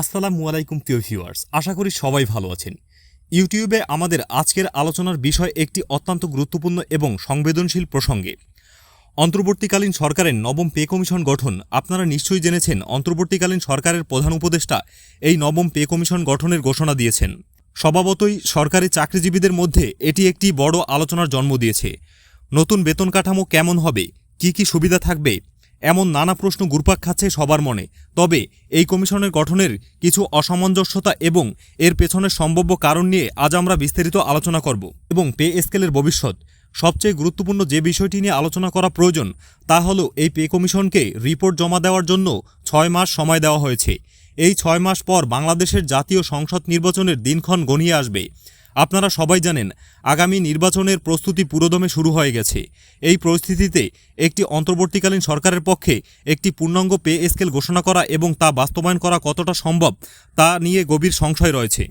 আসসালামু আলাইকুম, প্রিয় ভিউয়ার্স। আশা করি সবাই ভালো আছেন। ইউটিউবে আমাদের আজকের আলোচনার বিষয় একটি অত্যন্ত গুরুত্বপূর্ণ এবং সংবেদনশীল প্রসঙ্গে। অন্তর্বর্তীকালীন সরকারের নবম পে কমিশন গঠন, আপনারা নিশ্চয়ই জেনেছেন, অন্তর্বর্তীকালীন সরকারের প্রধান উপদেষ্টা এই নবম পে কমিশন গঠনের ঘোষণা দিয়েছেন। স্বভাবতই সরকারি চাকরিজীবীদের মধ্যে এটি একটি বড় আলোচনার জন্ম দিয়েছে। নতুন বেতন কাঠামো কেমন হবে? কি কি সুবিধা থাকবে? এমন নানা প্রশ্ন ঘুরপাক খাচ্ছে সবার মনে। তবে এই কমিশনের গঠনের কিছু অসামঞ্জস্যতা এবং এর পেছনের সম্ভাব্য কারণ নিয়ে আজ আমরা বিস্তারিত আলোচনা করব এবং পে স্কেলের ভবিষ্যৎ। সবচেয়ে গুরুত্বপূর্ণ যে বিষয়টি নিয়ে আলোচনা করা প্রয়োজন, তা হল এই পে কমিশনকে রিপোর্ট জমা দেওয়ার জন্য ছয় মাস সময় দেওয়া হয়েছে। এই ছয় মাস পর বাংলাদেশের জাতীয় সংসদ নির্বাচনের দিনক্ষণ গণিয়ে আসবে। আপনারা সবাই জানেন, আগামী নির্বাচনের প্রস্তুতি পুরোদমে শুরু হয়ে গেছে। এই পরিস্থিতিতে একটি অন্তর্বর্তীকালীন সরকারের পক্ষে একটি পূর্ণাঙ্গ পে স্কেল ঘোষণা করা এবং তা বাস্তবায়ন করা কতটা সম্ভব, তা নিয়ে গভীর সংশয় রয়েছে।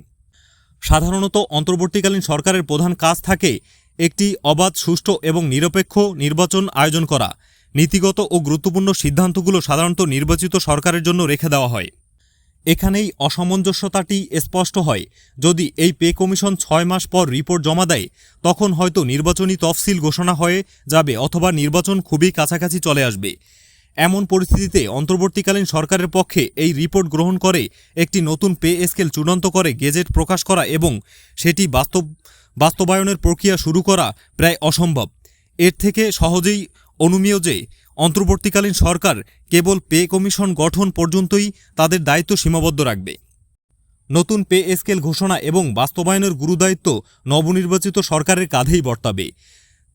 সাধারণত অন্তর্বর্তীকালীন সরকারের প্রধান কাজ থাকে একটি অবাধ, সুষ্ঠু এবং নিরপেক্ষ নির্বাচন আয়োজন করা। নীতিগত ও গুরুত্বপূর্ণ সিদ্ধান্তগুলো সাধারণত নির্বাচিত সরকারের জন্য রেখে দেওয়া হয়। এখানেই অসামঞ্জস্যতাটি স্পষ্ট হয়। যদি এই পে কমিশন ছয় মাস পর রিপোর্ট জমা দেয়, তখন হয়তো নির্বাচনী তফসিল ঘোষণা হয়ে যাবে অথবা নির্বাচন খুবই কাছাকাছি চলে আসবে। এমন পরিস্থিতিতে অন্তর্বর্তীকালীন সরকারের পক্ষে এই রিপোর্ট গ্রহণ করে একটি নতুন পে স্কেল চূড়ান্ত করে গেজেট প্রকাশ করা এবং সেটি বাস্তব বাস্তবায়নের প্রক্রিয়া শুরু করা প্রায় অসম্ভব। এর থেকে সহজেই অনুমেয় যে অন্তর্বর্তীকালীন সরকার কেবল পে কমিশন গঠন পর্যন্তই তাদের দায়িত্ব সীমাবদ্ধ রাখবে। নতুন পে স্কেল ঘোষণা এবং বাস্তবায়নের গুরুদায়িত্ব নবনির্বাচিত সরকারের কাঁধেই বর্তাবে।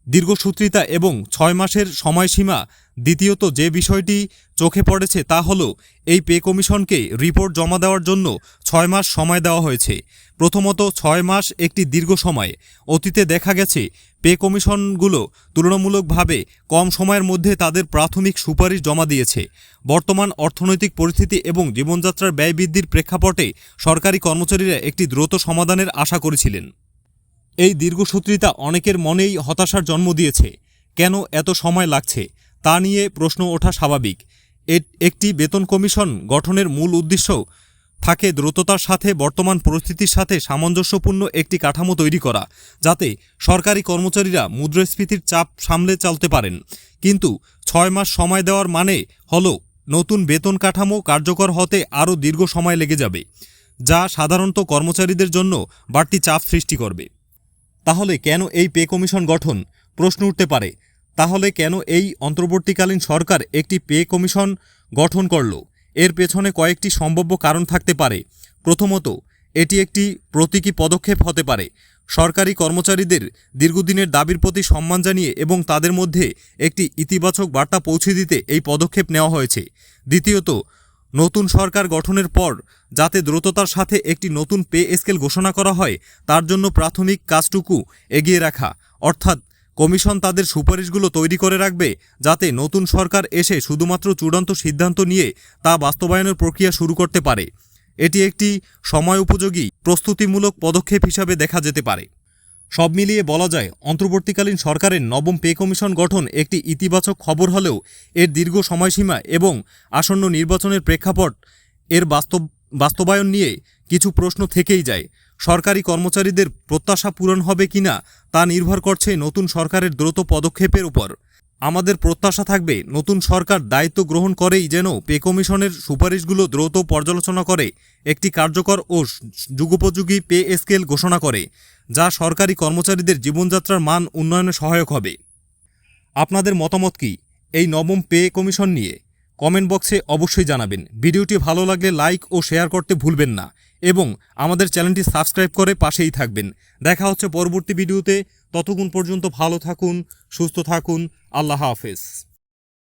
দীর্ঘসূত্রিতা এবং ছয় মাসের সময়সীমা দ্বিতীয়ত যে বিষয়টি চোখে পড়েছে তা হল, এই পে কমিশনকে রিপোর্ট জমা দেওয়ার জন্য ছয় মাস সময় দেওয়া হয়েছে। প্রথমত ছয় মাস একটি দীর্ঘ সময়। অতীতে দেখা গেছে, পে কমিশনগুলো তুলনামূলকভাবে কম সময়ের মধ্যে তাদের প্রাথমিক সুপারিশ জমা দিয়েছে। বর্তমান অর্থনৈতিক পরিস্থিতি এবং জীবনযাত্রার ব্যয় বৃদ্ধির প্রেক্ষাপটে সরকারি কর্মচারীরা একটি দ্রুত সমাধানের আশা করেছিলেন। এই দীর্ঘসূত্রিতা অনেকের মনেই হতাশার জন্ম দিয়েছে। কেন এত সময় লাগছে? তা নিয়ে প্রশ্ন ওঠা স্বাভাবিক। একটি বেতন কমিশন গঠনের মূল উদ্দেশ্য? থাকে দ্রুততার সাথে বর্তমান পরিস্থিতির সাথে সামঞ্জস্যপূর্ণ একটি কাঠামো তৈরি করা, যাতে সরকারি কর্মচারীরা মুদ্রাস্ফীতির চাপ সামলে চলতে পারেন। কিন্তু ছয় মাস সময় দেওয়ার মানে হল নতুন বেতন কাঠামো কার্যকর হতে আরও দীর্ঘ সময় লেগে যাবে, যা সাধারণত কর্মচারীদের জন্য বাড়তি চাপ সৃষ্টি করবে। তাহলে কেন এই পে কমিশন গঠন? প্রশ্ন উঠতে পারে। তাহলে কেন এই অন্তর্বর্তীকালীন সরকার একটি পে কমিশন গঠন করল? এর পেছনে কয়েকটি সম্ভাব্য কারণ থাকতে পারে। প্রথমত, এটি একটি প্রতীকী পদক্ষেপ হতে পারে। সরকারি কর্মচারীদের দীর্ঘদিনের দাবির প্রতি সম্মান জানিয়ে এবং তাদের মধ্যে একটি ইতিবাচক বার্তা পৌঁছে দিতে এই পদক্ষেপ নেওয়া হয়েছে। দ্বিতীয়ত নতুন সরকার গঠনের পর যাতে দ্রুততার সাথে একটি নতুন পে স্কেল ঘোষণা করা হয়, তার জন্য প্রাথমিক কাজটুকু এগিয়ে রাখা। অর্থাৎ, কমিশন তাদের সুপারিশগুলো তৈরি করে রাখবে যাতে নতুন সরকার এসে শুধুমাত্র চূড়ান্ত সিদ্ধান্ত নিয়ে তা বাস্তবায়নের প্রক্রিয়া শুরু করতে পারে। এটি একটি সময় উপযোগী প্রস্তুতিমূলক পদক্ষেপ হিসাবে দেখা যেতে পারে। সব মিলিয়ে বলা যায়, অন্তর্বর্তীকালীন সরকারের নবম পে কমিশন গঠন একটি ইতিবাচক খবর হলেও এর দীর্ঘ সময়সীমা এবং আসন্ন নির্বাচনের প্রেক্ষাপট এর বাস্তব, বাস্তবায়ন নিয়ে কিছু প্রশ্ন থেকেই যায়। সরকারি কর্মচারীদের প্রত্যাশা পূরণ হবে কিনা তা নির্ভর করছে নতুন সরকারের দ্রুত পদক্ষেপের উপর। আমাদের প্রত্যাশা থাকবে, নতুন সরকার দায়িত্ব গ্রহণ করেই যেন পে কমিশনের সুপারিশগুলো দ্রুত পর্যালোচনা করে, একটি কার্যকর ও যুগোপযোগী পে স্কেল ঘোষণা করে। যা সরকারি কর্মচারীদের জীবনযাত্রার মান উন্নয়নে সহায়ক হবে। আপনাদের মতামত কি? এই নবম পে কমিশন নিয়ে কমেন্ট বক্সে অবশ্যই জানাবেন। ভিডিওটি ভালো লাগলে লাইক ও শেয়ার করতে ভুলবেন না এবং আমাদের চ্যানেলটি সাবস্ক্রাইব করে পাশেই থাকবেন। দেখা হচ্ছে পরবর্তী ভিডিওতে। ততক্ষণ পর্যন্ত ভালো থাকুন, সুস্থ থাকুন। আল্লাহ হাফেজ।